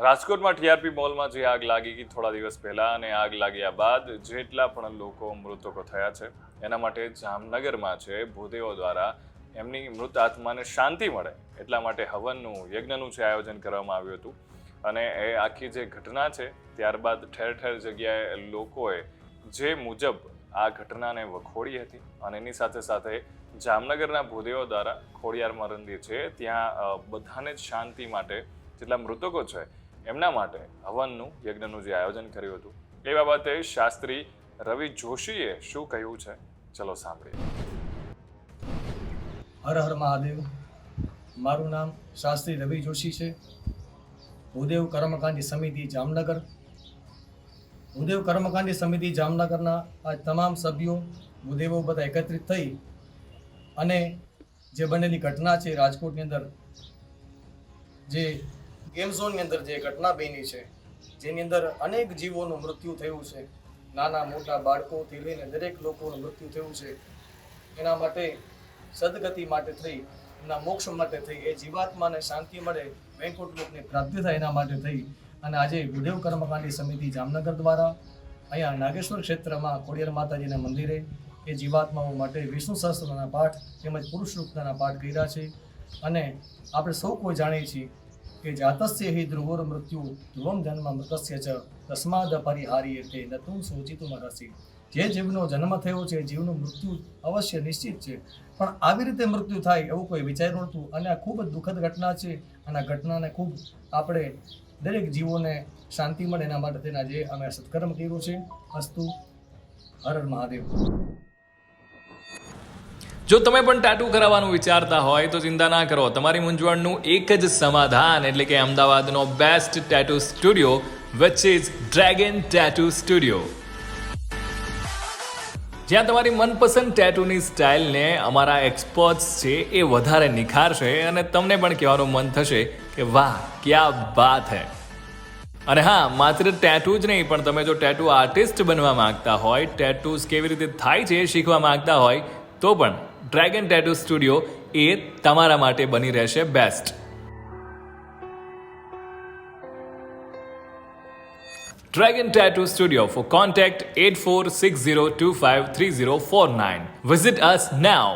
રાજકોટમાં ટીઆરપી મોલમાં જે આગ લાગી ગઈ થોડા દિવસ પહેલા અને આગ લાગ્યા બાદ જેટલા પણ લોકો મૃતકો થયા છે, એના માટે જામનગરમાં છે, ભૂદેવો દ્વારા એમની મૃત આત્માને શાંતિ મળે એટલા માટે હવનનું યજ્ઞનું છે આયોજન કરવામાં આવ્યું હતું. અને એ આખી જે ઘટના છે, ત્યારબાદ ઠેર ઠેર જગ્યાએ લોકોએ જે મુજબ આ ઘટનાને વખોડી હતી અને એની સાથે સાથે જામનગરના ભૂદેવો દ્વારા ખોડિયાર મંદિર છે, ત્યાં બધાને જ શાંતિ માટે જેટલા મૃતકો છે, એમના માટે હવનનું યજ્ઞનું જે આયોજન કર્યું હતું. એ બાબતે શાસ્ત્રી રવિ જોશીએ શું કહ્યું છે, ચલો સાંભળીએ. હર હર મહાદેવ. મારું નામ શાસ્ત્રી રવિ જોશી છે. ભૂદેવ કર્મકાંડી સમિતિ જામનગર. ભૂદેવ કર્મકાંડી સમિતિ જામનગરના આ તમામ સભ્યો ભૂદેવો બધા એકત્રિત થઈ અને જે બનેલી ઘટના છે રાજકોટની અંદર, જે ગેમ ઝોનની અંદર જે ઘટના બની છે, જેની અંદર અનેક જીવોનું મૃત્યુ થયું છે. નાના મોટા બાળકોથી લઈને દરેક લોકોનું મૃત્યુ થયું છે. એના માટે સદગતિ માટે થઈ એના મોક્ષ માટે થઈ એ જીવાત્માને શાંતિ મળે વૈકુંઠ લોકની પ્રાપ્તિ થાય એના માટે થઈ. અને આજે ભૂદેવ કર્મકાંડી સમિતિ જામનગર દ્વારા અહીંયા નાગેશ્વર ક્ષેત્રમાં કોડિયર માતાજીના મંદિરે એ જીવાત્માઓ માટે વિષ્ણુ સહસ્ત્રના પાઠ તેમજ પુરુષ રૂપના પાઠ કર્યા છે. અને આપણે સૌ કોઈ જાણીએ છીએ કે જાતસ્ય હિ ધ્રુવોર મૃત્યુ, ધ્રુવમ જન્મ મૃતસ્ય ચ, તસ્માદ પરિહારીએ તે નતું સોચિતું રસી જે જીવનો જન્મ થયો છે, જીવનું મૃત્યુ અવશ્ય નિશ્ચિત છે. પણ આવી રીતે મૃત્યુ થાય એવું કોઈ વિચાર્યું નહોતું અને આ ખૂબ જ દુઃખદ ઘટના છે. અને આ ઘટનાને ખૂબ આપણે દરેક જીવોને શાંતિ મળે એના માટે તેના જે અમે સત્કર્મ કર્યું છે. અસ્તુ હર મહાદેવ. જો તમે પણ ટાટુ કરાવવાનું વિચારતા હોય તો ચિંતા ના કરો. તમારી મૂંઝવણનું એક જ સમાધાન એટલે કે અમદાવાદનો best tattoo studio which is dragon tattoo studio જ્યાં તમારી મનપસંદ ટેટુની સ્ટાઇલને અમારા એક્સપર્ટ્સ છે એ વધારે નિખારશે અને તમને પણ કહેવાનું મન થશે કે વાહ, ક્યા વાત હૈ. અને હા, માત્ર ટેટુ જ નહીં, પણ તમે જો ટેટુ આર્ટિસ્ટ બનવા માંગતા હોય ટેટુઝ કેવી રીતે થાય છે શીખવા માંગતા હોય તો પણ ડ્રેગન ટેટુ સ્ટુડિયો એ તમારા માટે બની રહેશે best Dragon Tattoo Studio for contact 8460253049. Visit us now.